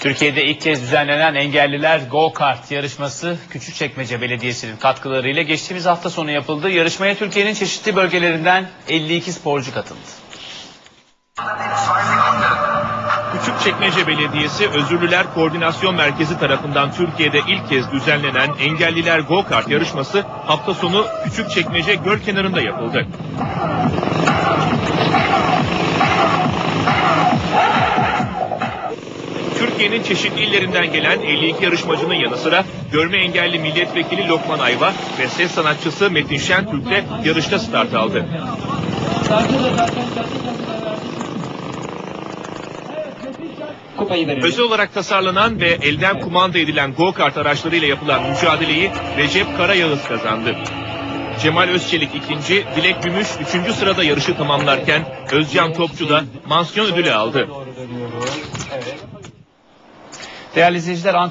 Türkiye'de ilk kez düzenlenen engelliler Go Kart yarışması Küçükçekmece Belediyesi'nin katkılarıyla geçtiğimiz hafta sonu yapıldı. Yarışmaya Türkiye'nin çeşitli bölgelerinden 52 sporcu katıldı. Küçükçekmece Belediyesi Özürlüler Koordinasyon Merkezi tarafından Türkiye'de ilk kez düzenlenen Engelliler Go Kart yarışması hafta sonu Küçükçekmece göl kenarında yapıldı. Türkiye'nin çeşitli illerinden gelen 52 yarışmacının yanı sıra görme engelli milletvekili Lokman Ayva ve ses sanatçısı Metin Şentürk de yarışta start aldı. Özel olarak tasarlanan ve elden kumanda edilen go-kart araçlarıyla yapılan mücadeleyi Recep Karayağız kazandı. Cemal Özçelik ikinci, Dilek Gümüş üçüncü sırada yarışı tamamlarken Özcan Topçu da mansiyon ödülü aldı. Değerli izleyiciler